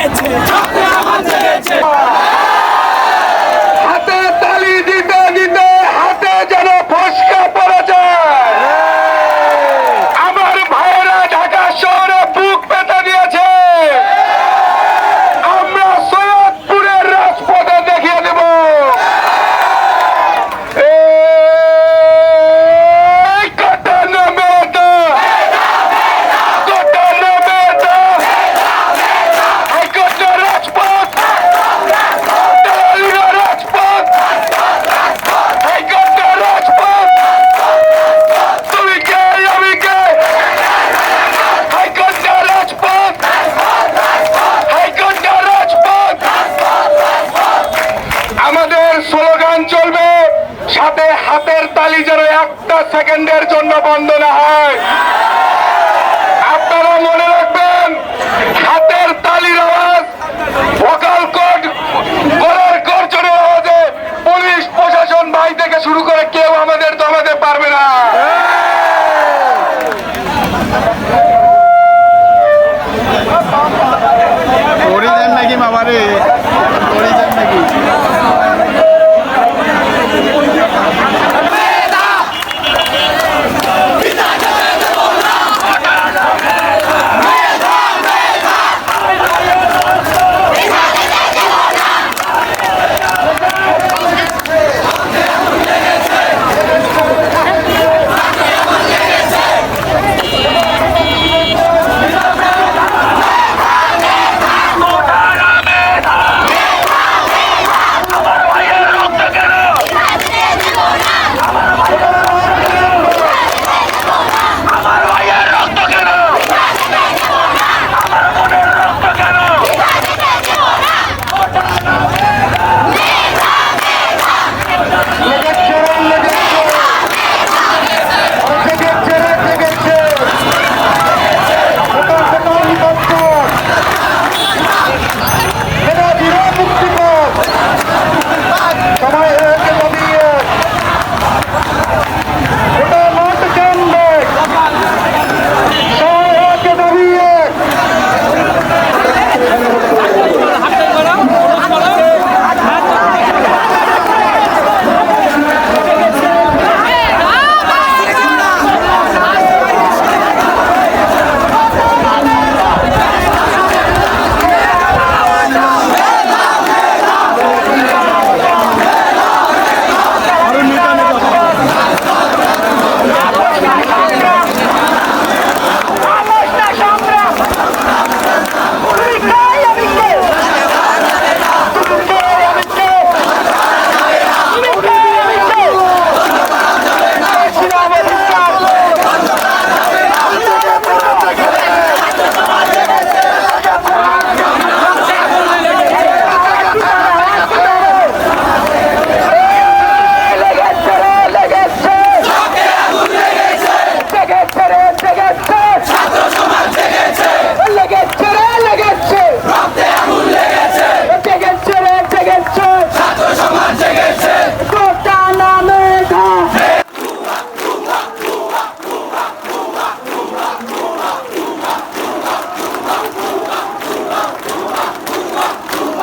get to. Slogan চলবে, সাথে হাতের তালি যেন একটা সেকেন্ডের জন্য বন্ধ না হয়। আপনারা মনে রাখবেন, হাতের তালির আওয়াজ ভোকাল কোড গলার গর্জনের আওয়াজে পুলিশ, প্রশাসন ভাই থেকে শুরু করে কেউ আমাদের দমাতে পারবে না। নাকি মামারে